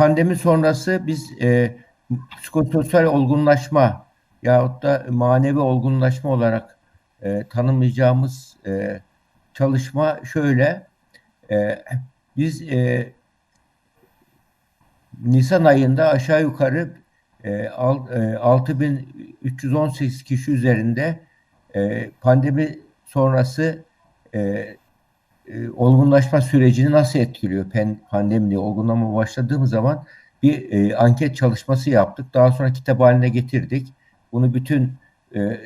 pandemi sonrası biz e, psikososyal olgunlaşma yahut da manevi olgunlaşma olarak e, tanımlayacağımız e, çalışma şöyle. E, biz e, Nisan ayında aşağı yukarı e, alt, e, 6318 kişi üzerinde e, pandemi sonrası e, e, olgunlaşma sürecini nasıl etkiliyor pandemi olgunlama başladığımız zaman bir e, anket çalışması yaptık. Daha sonra kitap haline getirdik. Bunu bütün e, e,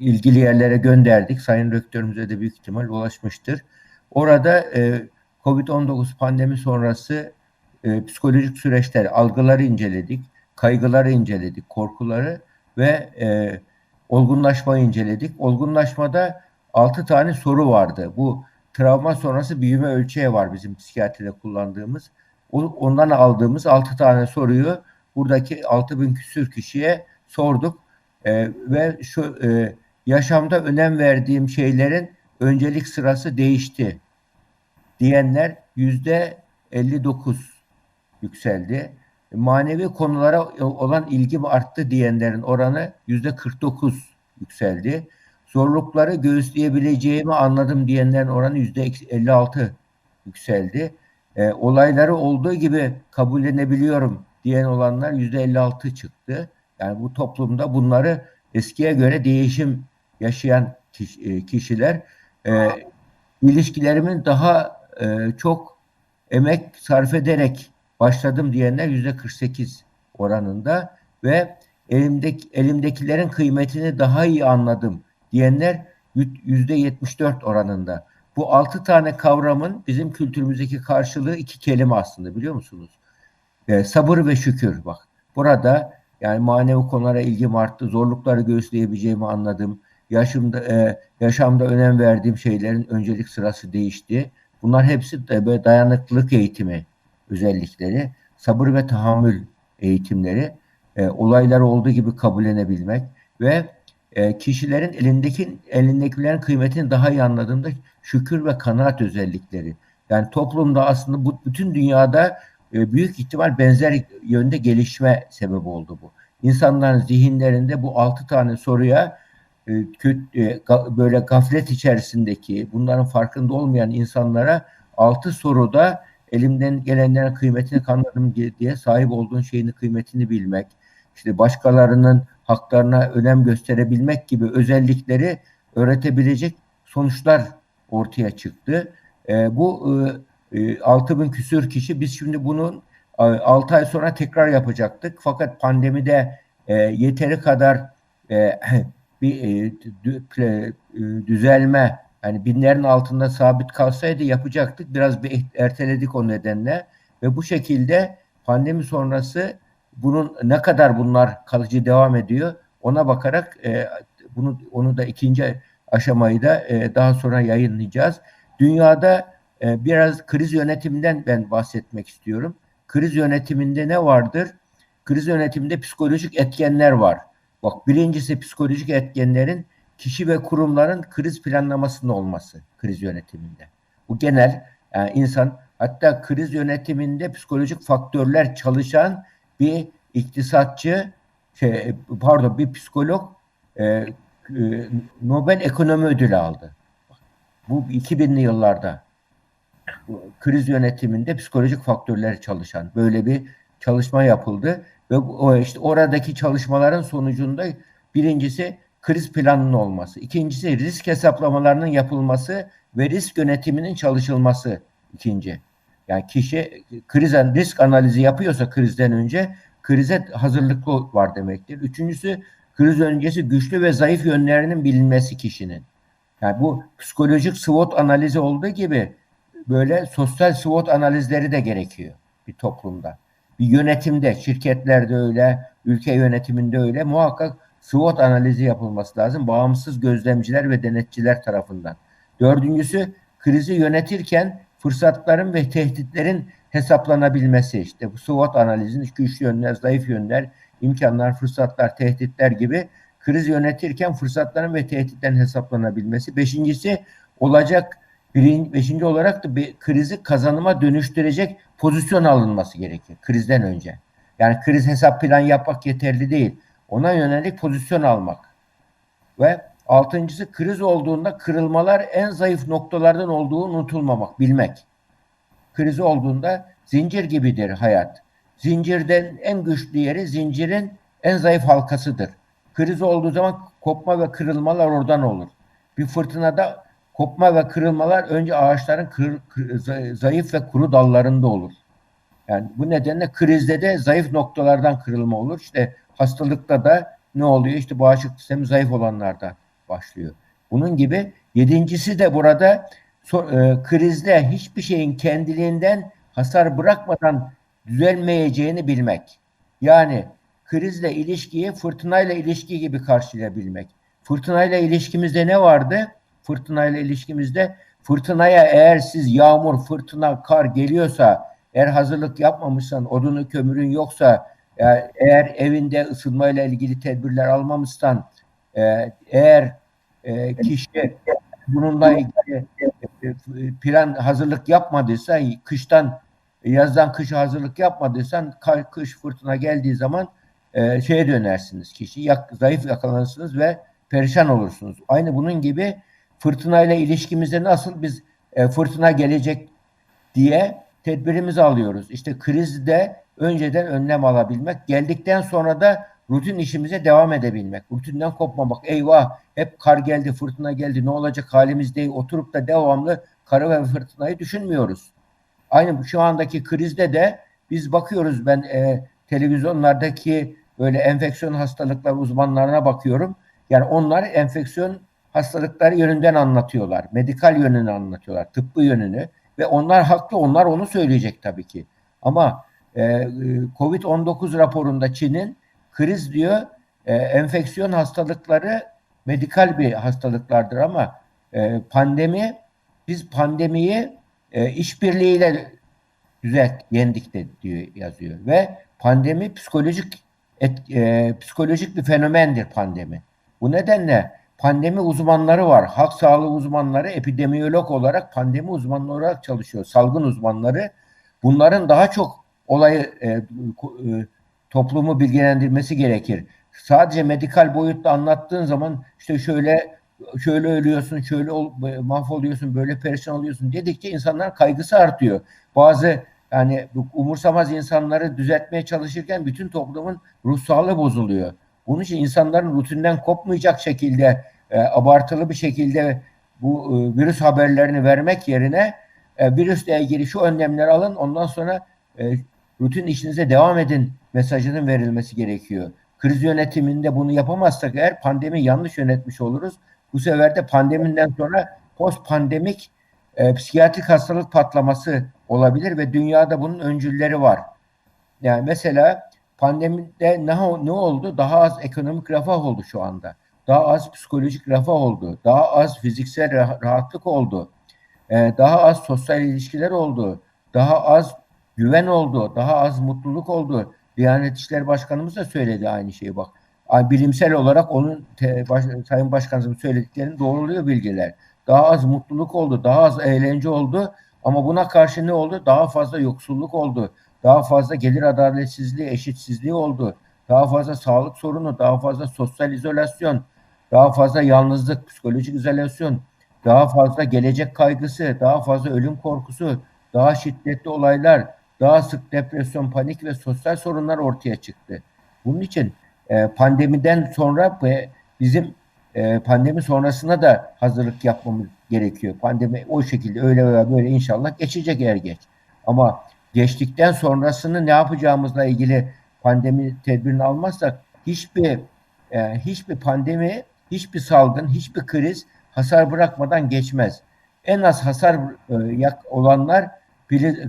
ilgili yerlere gönderdik. Sayın Rektörümüze de büyük ihtimal ulaşmıştır. Orada e, COVID-19 pandemi sonrası e, psikolojik süreçler, algıları inceledik, kaygıları inceledik, korkuları ve e, olgunlaşmayı inceledik. Olgunlaşmada altı tane soru vardı. Bu travma sonrası büyüme ölçeği var bizim psikiyatride kullandığımız. Ondan aldığımız altı tane soruyu buradaki altı bin küsür kişiye sorduk. E, ve şu e, yaşamda önem verdiğim şeylerin öncelik sırası değişti diyenler yüzde 59 yükseldi. Manevi konulara olan ilgim arttı diyenlerin oranı yüzde 49 yükseldi. Zorlukları göğüsleyebileceğimi anladım diyenlerin oranı yüzde 56 yükseldi. E, olayları olduğu gibi kabullenebiliyorum diyen olanlar yüzde 56 çıktı. Yani bu toplumda bunları eskiye göre değişim yaşayan e, kişiler e, ilişkilerimin daha e, çok emek sarf ederek başladım diyenler yüzde 48 oranında ve elimdeki, elimdekilerin kıymetini daha iyi anladım diyenler yüzde 74 oranında. Bu altı tane kavramın bizim kültürümüzdeki karşılığı iki kelime aslında biliyor musunuz? E, sabır ve şükür bak. Burada yani manevi konulara ilgim arttı, zorlukları göğüsleyebileceğimi anladım. Yaşımda, e, yaşamda önem verdiğim şeylerin öncelik sırası değişti. Bunlar hepsi de dayanıklılık eğitimi özellikleri, sabır ve tahammül eğitimleri, e, olaylar olduğu gibi kabullenebilmek ve e, kişilerin elindeki elindekilerin kıymetini daha iyi anladığında şükür ve kanaat özellikleri. Yani toplumda aslında bu bütün dünyada e, büyük ihtimal benzer yönde gelişme sebebi oldu bu. İnsanların zihinlerinde bu altı tane soruya e, e, böyle gaflet içerisindeki bunların farkında olmayan insanlara altı soruda elimden gelenlerin kıymetini kanladım diye sahip olduğun şeyin kıymetini bilmek, işte başkalarının haklarına önem gösterebilmek gibi özellikleri öğretebilecek sonuçlar ortaya çıktı. E, bu e, 6 bin küsür kişi biz şimdi bunun 6 ay sonra tekrar yapacaktık. Fakat pandemide e, yeteri kadar e, bir e, e, düzelme yani binlerin altında sabit kalsaydı yapacaktık. Biraz bir erteledik o nedenle ve bu şekilde pandemi sonrası bunun ne kadar bunlar kalıcı devam ediyor ona bakarak e, bunu onu da ikinci aşamayı da e, daha sonra yayınlayacağız. Dünyada e, biraz kriz yönetiminden ben bahsetmek istiyorum. Kriz yönetiminde ne vardır? Kriz yönetiminde psikolojik etkenler var. Bak birincisi psikolojik etkenlerin kişi ve kurumların kriz planlamasında olması kriz yönetiminde. Bu genel yani insan hatta kriz yönetiminde psikolojik faktörler çalışan bir iktisatçı şey, pardon bir psikolog e, e, Nobel Ekonomi Ödülü aldı. Bu 2000'li yıllarda kriz yönetiminde psikolojik faktörler çalışan böyle bir çalışma yapıldı ve o işte oradaki çalışmaların sonucunda birincisi kriz planının olması, ikincisi risk hesaplamalarının yapılması ve risk yönetiminin çalışılması ikinci. Yani kişi kriz risk analizi yapıyorsa krizden önce krize hazırlıklı var demektir. Üçüncüsü kriz öncesi güçlü ve zayıf yönlerinin bilinmesi kişinin. Yani bu psikolojik SWOT analizi olduğu gibi böyle sosyal SWOT analizleri de gerekiyor bir toplumda. Bir yönetimde, şirketlerde öyle, ülke yönetiminde öyle muhakkak SWOT analizi yapılması lazım. Bağımsız gözlemciler ve denetçiler tarafından. Dördüncüsü krizi yönetirken fırsatların ve tehditlerin hesaplanabilmesi işte bu SWOT analizinin güçlü yönler, zayıf yönler, imkanlar, fırsatlar, tehditler gibi kriz yönetirken fırsatların ve tehditlerin hesaplanabilmesi. Beşincisi olacak Birinci, beşinci olarak da bir krizi kazanıma dönüştürecek pozisyon alınması gerekir krizden önce. Yani kriz hesap plan yapmak yeterli değil. Ona yönelik pozisyon almak. Ve altıncısı kriz olduğunda kırılmalar en zayıf noktalardan olduğu unutulmamak, bilmek. Kriz olduğunda zincir gibidir hayat. Zincirden en güçlü yeri zincirin en zayıf halkasıdır. Kriz olduğu zaman kopma ve kırılmalar oradan olur. Bir fırtınada kopma ve kırılmalar önce ağaçların kır, kır, zayıf ve kuru dallarında olur. Yani bu nedenle krizde de zayıf noktalardan kırılma olur. İşte hastalıkta da ne oluyor? İşte bağışıklık sistemi zayıf olanlarda başlıyor. Bunun gibi yedincisi de burada e, krizde hiçbir şeyin kendiliğinden hasar bırakmadan düzelmeyeceğini bilmek. Yani krizle ilişkiyi fırtınayla ilişki gibi karşılayabilmek. Fırtınayla ilişkimizde ne vardı? Fırtınayla ilişkimizde fırtınaya eğer siz yağmur, fırtına, kar geliyorsa eğer hazırlık yapmamışsan, odunu, kömürün yoksa, eğer evinde ısınmayla ilgili tedbirler almamışsan, e, eğer e, kişi bununla ilgili plan hazırlık yapmadıysa, kıştan yazdan kışa hazırlık yapmadıysan, kış fırtına geldiği zaman şeye dönersiniz kişi, yak, zayıf yakalanırsınız ve perişan olursunuz. Aynı bunun gibi fırtınayla ilişkimizde nasıl biz fırtına gelecek diye tedbirimizi alıyoruz. İşte krizde önceden önlem alabilmek, geldikten sonra da rutin işimize devam edebilmek. Rutinden kopmamak. Eyvah hep kar geldi, fırtına geldi. Ne olacak halimiz değil. Oturup da devamlı karı ve fırtınayı düşünmüyoruz. Aynı şu andaki krizde de biz bakıyoruz ben e, televizyonlardaki böyle enfeksiyon hastalıklar uzmanlarına bakıyorum. Yani onlar enfeksiyon hastalıkları yönünden anlatıyorlar. Medikal yönünü anlatıyorlar. Tıbbi yönünü. Ve onlar haklı, onlar onu söyleyecek tabii ki. Ama e, Covid-19 raporunda Çin'in kriz diyor e, enfeksiyon hastalıkları medikal bir hastalıklardır ama e, pandemi biz pandemiyi e, işbirliğiyle düzelt yendik de diyor yazıyor ve pandemi psikolojik et, e, psikolojik bir fenomendir pandemi. Bu nedenle pandemi uzmanları var. Halk sağlığı uzmanları epidemiyolog olarak pandemi uzmanları olarak çalışıyor. Salgın uzmanları. Bunların daha çok olayı e, e, toplumu bilgilendirmesi gerekir. Sadece medikal boyutta anlattığın zaman işte şöyle şöyle ölüyorsun, şöyle ol, mahvoluyorsun, böyle perişan oluyorsun dedikçe insanların kaygısı artıyor. Bazı yani umursamaz insanları düzeltmeye çalışırken bütün toplumun ruh sağlığı bozuluyor. Bunun için insanların rutinden kopmayacak şekilde e, abartılı bir şekilde bu e, virüs haberlerini vermek yerine e, virüsle ilgili şu önlemleri alın ondan sonra e, rutin işinize devam edin mesajının verilmesi gerekiyor. Kriz yönetiminde bunu yapamazsak eğer pandemi yanlış yönetmiş oluruz. Bu sefer de pandemiden sonra post pandemik e, psikiyatrik hastalık patlaması olabilir ve dünyada bunun öncülleri var. Yani mesela pandemide ne, ne oldu? Daha az ekonomik refah oldu şu anda daha az psikolojik refah oldu, daha az fiziksel rahatlık oldu, e, daha az sosyal ilişkiler oldu, daha az güven oldu, daha az mutluluk oldu. Diyanet İşleri Başkanımız da söyledi aynı şeyi bak. Bilimsel olarak onun baş, Sayın Başkanımızın söylediklerini doğruluyor bilgiler. Daha az mutluluk oldu, daha az eğlence oldu ama buna karşı ne oldu? Daha fazla yoksulluk oldu. Daha fazla gelir adaletsizliği, eşitsizliği oldu. Daha fazla sağlık sorunu, daha fazla sosyal izolasyon, daha fazla yalnızlık, psikolojik izolasyon, daha fazla gelecek kaygısı, daha fazla ölüm korkusu, daha şiddetli olaylar, daha sık depresyon, panik ve sosyal sorunlar ortaya çıktı. Bunun için e, pandemiden sonra ve bizim e, pandemi sonrasına da hazırlık yapmamız gerekiyor. Pandemi o şekilde öyle veya böyle inşallah geçecek eğer geç. Ama geçtikten sonrasını ne yapacağımızla ilgili pandemi tedbirini almazsak hiçbir e, hiçbir pandemi hiçbir salgın, hiçbir kriz hasar bırakmadan geçmez. En az hasar e, olanlar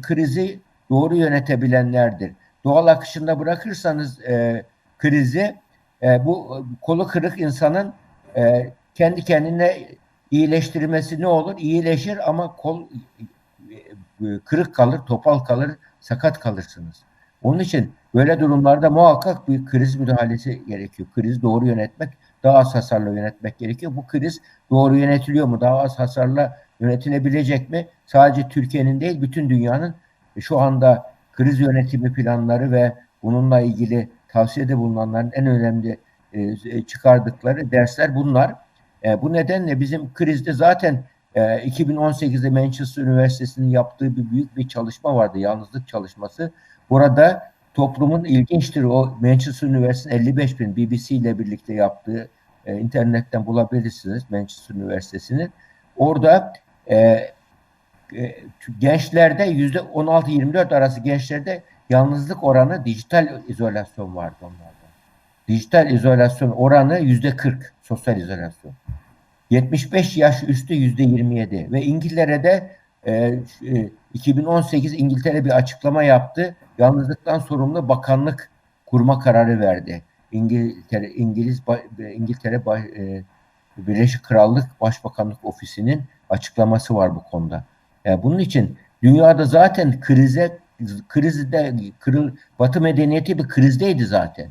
krizi doğru yönetebilenlerdir. Doğal akışında bırakırsanız e, krizi e, bu kolu kırık insanın e, kendi kendine iyileştirmesi ne olur? İyileşir ama kol e, kırık kalır, topal kalır, sakat kalırsınız. Onun için böyle durumlarda muhakkak bir kriz müdahalesi gerekiyor. Kriz doğru yönetmek daha az hasarla yönetmek gerekiyor. Bu kriz doğru yönetiliyor mu? Daha az hasarla yönetilebilecek mi? Sadece Türkiye'nin değil bütün dünyanın şu anda kriz yönetimi planları ve bununla ilgili tavsiyede bulunanların en önemli e, çıkardıkları dersler bunlar. E, bu nedenle bizim krizde zaten e, 2018'de Manchester Üniversitesi'nin yaptığı bir büyük bir çalışma vardı, yalnızlık çalışması. Burada toplumun ilginçtir o Manchester Üniversitesi'nin 55 bin BBC ile birlikte yaptığı e, internetten bulabilirsiniz Manchester Üniversitesi'nin. Orada e, e, gençlerde yüzde 16-24 arası gençlerde yalnızlık oranı dijital izolasyon vardı onlarda. Dijital izolasyon oranı yüzde 40 sosyal izolasyon. 75 yaş üstü yüzde 27 ve İngiltere'de e, 2018 e, İngiltere bir açıklama yaptı. Yalnızlıktan sorumlu bakanlık kurma kararı verdi. İngiltere İngiliz İngiltere e, Birleşik Krallık Başbakanlık Ofisi'nin açıklaması var bu konuda. Yani bunun için dünyada zaten krize krizde kırıl, Batı medeniyeti bir krizdeydi zaten.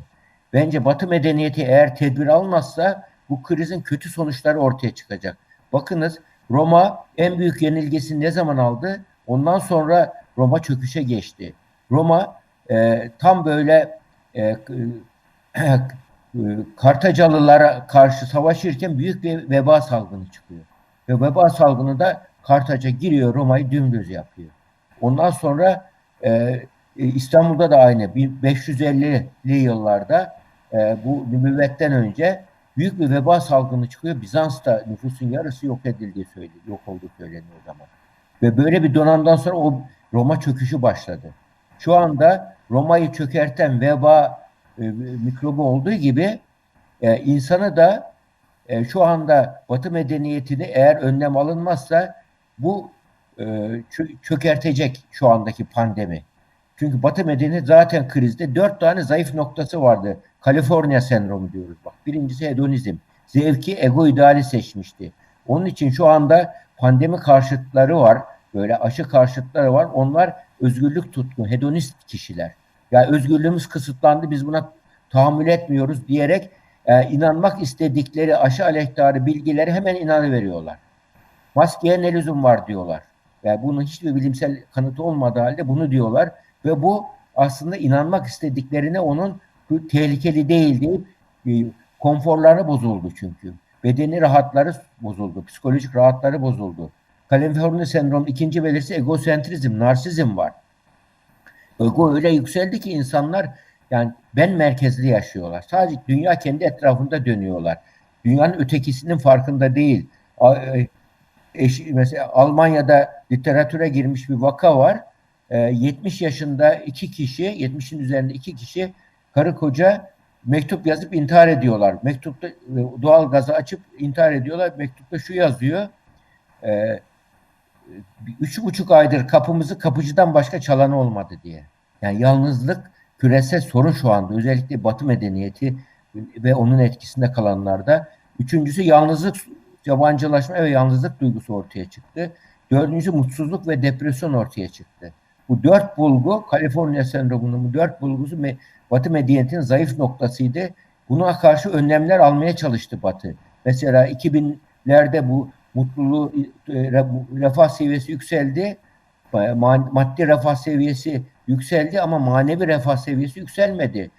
Bence Batı medeniyeti eğer tedbir almazsa bu krizin kötü sonuçları ortaya çıkacak. Bakınız Roma en büyük yenilgisini ne zaman aldı? Ondan sonra Roma çöküşe geçti. Roma e, tam böyle e, Kartacalılara karşı savaşırken büyük bir veba salgını çıkıyor. Ve veba salgını da Kartaca giriyor Roma'yı dümdüz yapıyor. Ondan sonra e, İstanbul'da da aynı 550'li yıllarda e, bu nübüvvetten önce büyük bir veba salgını çıkıyor. Bizans'ta nüfusun yarısı yok edildiği söyleniyor, yok olduğu söyleniyor o zaman. Ve böyle bir dönemden sonra o Roma çöküşü başladı. Şu anda Roma'yı çökerten veba e, mikrobu olduğu gibi e, insanı da e, şu anda Batı medeniyetini eğer önlem alınmazsa bu e, çökertecek şu andaki pandemi. Çünkü Batı medeniyeti zaten krizde. Dört tane zayıf noktası vardı. Kaliforniya sendromu diyoruz bak. Birincisi hedonizm. Zevki ego ideali seçmişti. Onun için şu anda pandemi karşıtları var. Böyle aşı karşıtları var. Onlar özgürlük tutku, hedonist kişiler. Yani özgürlüğümüz kısıtlandı biz buna tahammül etmiyoruz diyerek e, inanmak istedikleri aşı aleyhtarı bilgileri hemen inanıveriyorlar. Maskeye ne lüzum var diyorlar. Yani bunun hiçbir bilimsel kanıtı olmadığı halde bunu diyorlar ve bu aslında inanmak istediklerine onun tehlikeli değil deyip e, konforları bozuldu çünkü. Bedeni rahatları bozuldu, psikolojik rahatları bozuldu. Kaliforniya sendromu ikinci belirtisi egosentrizm, narsizm var. Ego öyle yükseldi ki insanlar yani ben merkezli yaşıyorlar. Sadece dünya kendi etrafında dönüyorlar. Dünyanın ötekisinin farkında değil. Eş, mesela Almanya'da literatüre girmiş bir vaka var. E, 70 yaşında iki kişi, 70'in üzerinde iki kişi karı koca mektup yazıp intihar ediyorlar. Mektupta e, doğal gazı açıp intihar ediyorlar. Mektupta şu yazıyor. E, üç buçuk aydır kapımızı kapıcıdan başka çalanı olmadı diye. Yani yalnızlık küresel sorun şu anda. Özellikle Batı medeniyeti ve onun etkisinde kalanlarda. Üçüncüsü yalnızlık, yabancılaşma ve yalnızlık duygusu ortaya çıktı. Dördüncüsü mutsuzluk ve depresyon ortaya çıktı. Bu dört bulgu, Kaliforniya sendromunun bu dört bulgusu Batı medeniyetinin zayıf noktasıydı. Buna karşı önlemler almaya çalıştı Batı. Mesela 2000'lerde bu mutluluğu, e, refah seviyesi yükseldi. Maddi refah seviyesi yükseldi ama manevi refah seviyesi yükselmedi.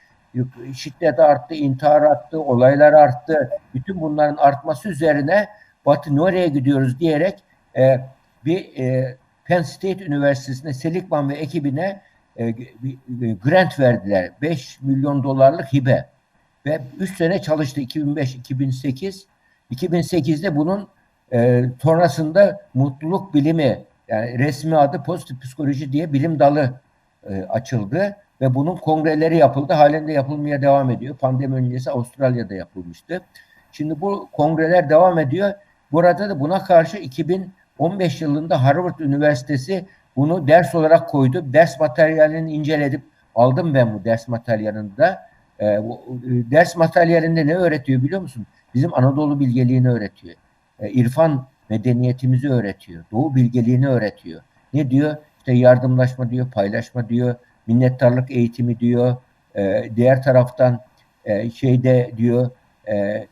Şiddet arttı, intihar arttı, olaylar arttı. Bütün bunların artması üzerine Batı nereye gidiyoruz diyerek e, bir e, Penn State Üniversitesi'ne Seligman ve ekibine e, grant verdiler. 5 milyon dolarlık hibe. Ve 3 sene çalıştı 2005-2008. 2008'de bunun e, sonrasında mutluluk bilimi yani resmi adı pozitif psikoloji diye bilim dalı e, açıldı ve bunun kongreleri yapıldı. Halen de yapılmaya devam ediyor. Pandemi öncesi Avustralya'da yapılmıştı. Şimdi bu kongreler devam ediyor. Burada da buna karşı 2015 yılında Harvard Üniversitesi bunu ders olarak koydu. Ders materyalini inceledip aldım ben bu ders materyalini de. E, e, ders materyalinde ne öğretiyor biliyor musun? Bizim Anadolu bilgeliğini öğretiyor. E, irfan medeniyetimizi öğretiyor. Doğu bilgeliğini öğretiyor. Ne diyor? İşte yardımlaşma diyor, paylaşma diyor, minnettarlık eğitimi diyor. E, diğer taraftan e, şeyde diyor e,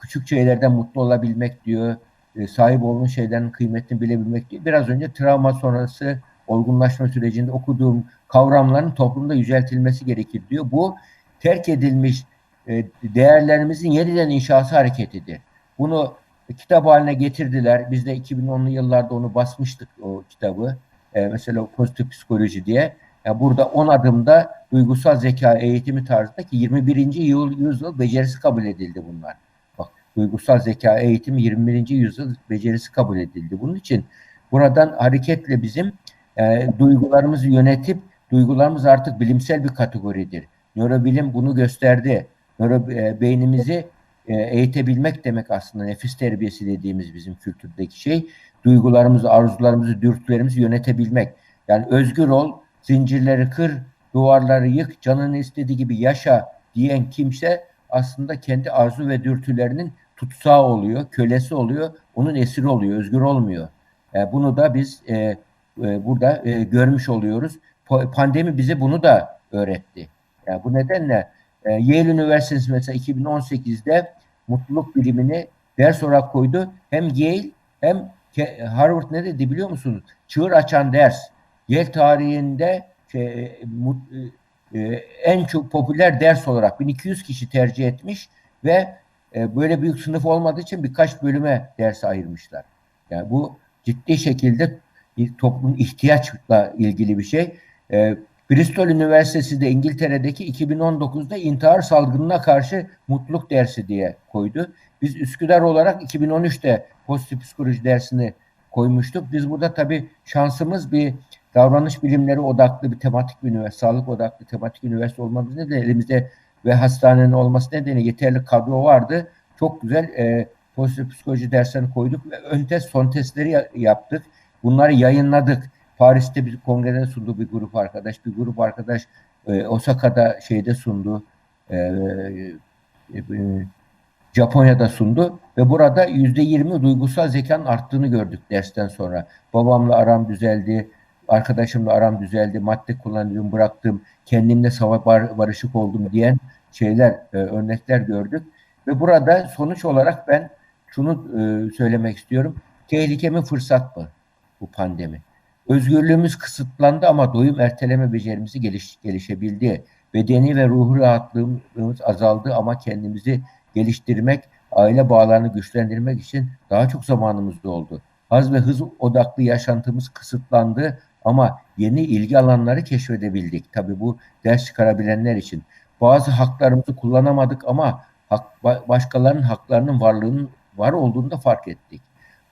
küçük şeylerden mutlu olabilmek diyor. e, sahip olduğun şeylerin kıymetini bilebilmek değil. Biraz önce travma sonrası olgunlaşma sürecinde okuduğum kavramların toplumda yüceltilmesi gerekir diyor. Bu terk edilmiş e, değerlerimizin yeniden inşası hareketidir. Bunu kitap haline getirdiler. Biz de 2010'lu yıllarda onu basmıştık o kitabı. E, mesela pozitif psikoloji diye. Yani burada 10 adımda duygusal zeka eğitimi tarzındaki 21. Yüzyıl, yüzyıl becerisi kabul edildi bunlar. Bak duygusal zeka eğitimi 21. yüzyıl becerisi kabul edildi. Bunun için buradan hareketle bizim e, duygularımızı yönetip duygularımız artık bilimsel bir kategoridir. Nörobilim bunu gösterdi. Nöro, e, beynimizi e, eğitebilmek demek aslında nefis terbiyesi dediğimiz bizim kültürdeki şey. Duygularımızı, arzularımızı, dürtülerimizi yönetebilmek. Yani özgür ol, zincirleri kır, duvarları yık, canının istediği gibi yaşa diyen kimse aslında kendi arzu ve dürtülerinin tutsağı oluyor, kölesi oluyor, onun esiri oluyor, özgür olmuyor. E, bunu da biz e, e, burada e, görmüş oluyoruz. Pandemi bize bunu da öğretti. Yani bu nedenle e, Yale Üniversitesi mesela 2018'de mutluluk bilimini ders olarak koydu. Hem Yale hem Harvard ne dedi biliyor musunuz? Çığır açan ders. Yale tarihinde şey, mut, e, en çok popüler ders olarak 1200 kişi tercih etmiş ve e, böyle büyük sınıf olmadığı için birkaç bölüme ders ayırmışlar. Yani bu ciddi şekilde toplum ihtiyaçla ilgili bir şey. E, Bristol Üniversitesi de İngiltere'deki 2019'da intihar salgınına karşı mutluluk dersi diye koydu. Biz Üsküdar olarak 2013'te pozitif psikoloji dersini koymuştuk. Biz burada tabii şansımız bir davranış bilimleri odaklı bir tematik üniversite, sağlık odaklı tematik üniversite olmamız nedeniyle elimizde ve hastanenin olması nedeniyle yeterli kadro vardı. Çok güzel e, pozitif psikoloji derslerini koyduk ve ön test, son testleri yaptık. Bunları yayınladık. Paris'te bir kongrede sundu bir grup arkadaş. Bir grup arkadaş e, Osaka'da şeyde sundu. E, e, Japonya'da sundu ve burada yüzde yirmi duygusal zekanın arttığını gördük dersten sonra. Babamla aram düzeldi, arkadaşımla aram düzeldi, madde kullanıyorum, bıraktım, kendimle savaş bar, barışık oldum diyen şeyler, e, örnekler gördük. Ve burada sonuç olarak ben şunu e, söylemek istiyorum. Tehlike mi fırsat mı bu pandemi? Özgürlüğümüz kısıtlandı ama doyum erteleme becerimizi geliş, gelişebildi. Bedeni ve ruhu rahatlığımız azaldı ama kendimizi geliştirmek, aile bağlarını güçlendirmek için daha çok zamanımız oldu. Haz ve hız odaklı yaşantımız kısıtlandı ama yeni ilgi alanları keşfedebildik. Tabii bu ders çıkarabilenler için. Bazı haklarımızı kullanamadık ama hak, başkalarının haklarının varlığının var olduğunu da fark ettik.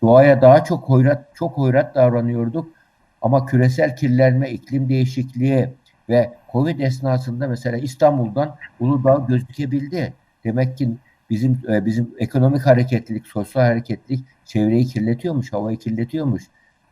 Doğaya daha çok hoyrat, çok hoyrat davranıyorduk ama küresel kirlenme, iklim değişikliği ve Covid esnasında mesela İstanbul'dan Uludağ gözükebildi. Demek ki bizim e, bizim ekonomik hareketlilik, sosyal hareketlilik çevreyi kirletiyormuş, havayı kirletiyormuş.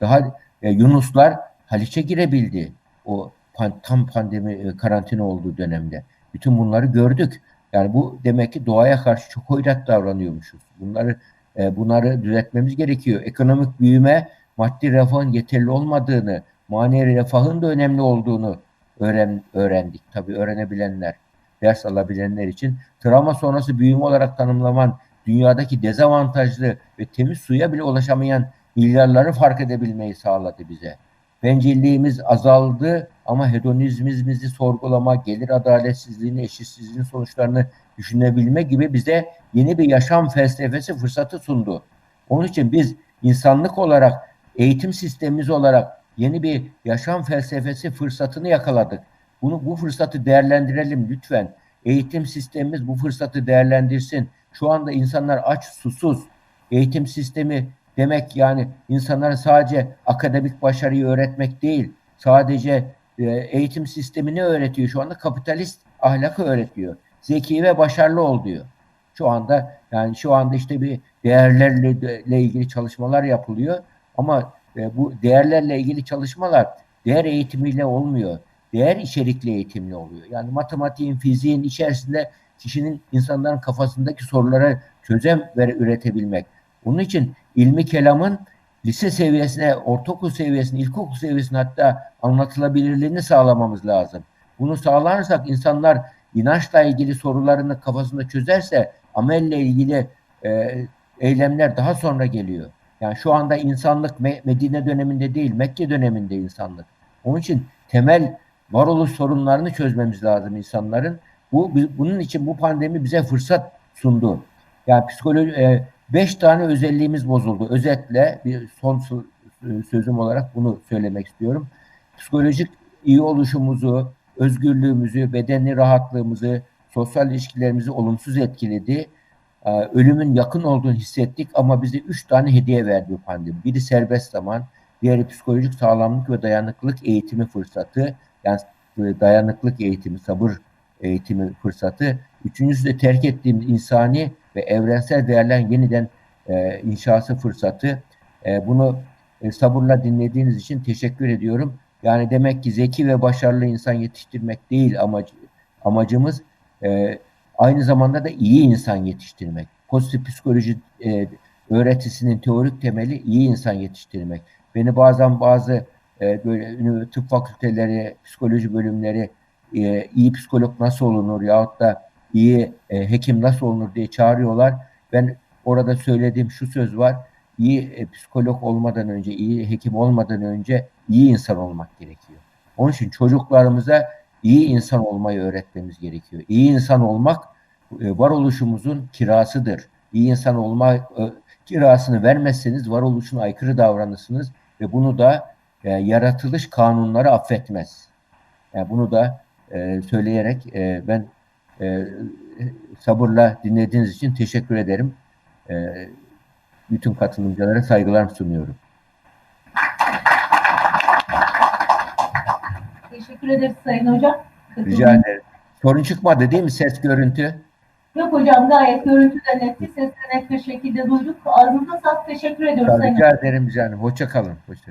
Daha e, Yunuslar Haliç'e girebildi o pan, tam pandemi e, karantina olduğu dönemde. Bütün bunları gördük. Yani bu demek ki doğaya karşı çok hoyrat davranıyormuşuz. Bunları e, bunları düzeltmemiz gerekiyor. Ekonomik büyüme maddi refahın yeterli olmadığını, manevi refahın da önemli olduğunu öğren, öğrendik. Tabii öğrenebilenler, ders alabilenler için. Travma sonrası büyüme olarak tanımlaman dünyadaki dezavantajlı ve temiz suya bile ulaşamayan milyarları fark edebilmeyi sağladı bize. Bencilliğimiz azaldı ama hedonizmimizi sorgulama, gelir adaletsizliğini, eşitsizliğin sonuçlarını düşünebilme gibi bize yeni bir yaşam felsefesi fırsatı sundu. Onun için biz insanlık olarak eğitim sistemimiz olarak yeni bir yaşam felsefesi fırsatını yakaladık. Bunu bu fırsatı değerlendirelim lütfen. Eğitim sistemimiz bu fırsatı değerlendirsin. Şu anda insanlar aç, susuz. Eğitim sistemi demek yani insanlara sadece akademik başarıyı öğretmek değil. Sadece e, eğitim sistemini öğretiyor. Şu anda kapitalist ahlakı öğretiyor. Zeki ve başarılı ol diyor. Şu anda yani şu anda işte bir değerlerle ilgili çalışmalar yapılıyor. Ama e, bu değerlerle ilgili çalışmalar değer eğitimiyle olmuyor. Değer içerikli eğitimli oluyor. Yani matematiğin, fiziğin içerisinde kişinin insanların kafasındaki sorulara çözüm ve üretebilmek. Onun için ilmi kelamın lise seviyesine, ortaokul seviyesine, ilkokul seviyesine hatta anlatılabilirliğini sağlamamız lazım. Bunu sağlarsak insanlar inançla ilgili sorularını kafasında çözerse amelle ilgili e, eylemler daha sonra geliyor. Yani şu anda insanlık Me- Medine döneminde değil, Mekke döneminde insanlık. Onun için temel varoluş sorunlarını çözmemiz lazım insanların. Bu bunun için bu pandemi bize fırsat sundu. Yani psikoloji e, beş tane özelliğimiz bozuldu. Özetle bir son sö- sözüm olarak bunu söylemek istiyorum. Psikolojik iyi oluşumuzu, özgürlüğümüzü, bedeni rahatlığımızı, sosyal ilişkilerimizi olumsuz etkiledi. Ee, Ölümün yakın olduğunu hissettik ama bize üç tane hediye verdi bu pandemi. Biri serbest zaman, diğeri psikolojik sağlamlık ve dayanıklılık eğitimi fırsatı. Yani e, dayanıklık eğitimi, sabır eğitimi fırsatı. Üçüncüsü de terk ettiğimiz insani ve evrensel değerlerin yeniden e, inşası fırsatı. E, bunu e, sabırla dinlediğiniz için teşekkür ediyorum. Yani demek ki zeki ve başarılı insan yetiştirmek değil amacı, amacımız e, aynı zamanda da iyi insan yetiştirmek. Pozitif psikoloji e, öğretisinin teorik temeli iyi insan yetiştirmek. Beni bazen bazı e, böyle tıp fakülteleri, psikoloji bölümleri e, iyi psikolog nasıl olunur yahut da iyi e, hekim nasıl olunur diye çağırıyorlar. Ben orada söylediğim şu söz var. İyi e, psikolog olmadan önce, iyi hekim olmadan önce iyi insan olmak gerekiyor. Onun için çocuklarımıza iyi insan olmayı öğretmemiz gerekiyor. İyi insan olmak e, varoluşumuzun kirasıdır. İyi insan olma e, kirasını vermezseniz varoluşuna aykırı davranırsınız ve bunu da e, yaratılış kanunları affetmez. Yani bunu da e, söyleyerek e, ben e, sabırla dinlediğiniz için teşekkür ederim. E, bütün katılımcılara saygılarımı sunuyorum. Teşekkür ederiz Sayın Hocam. Rica ederim. Sorun çıkmadı değil mi ses görüntü? Yok hocam gayet görüntü de netti. Sesini net bir şekilde duyduk. Ağzınıza sağlık. Teşekkür ediyoruz Rica ederim canım. Hoşça kalın. Hoşça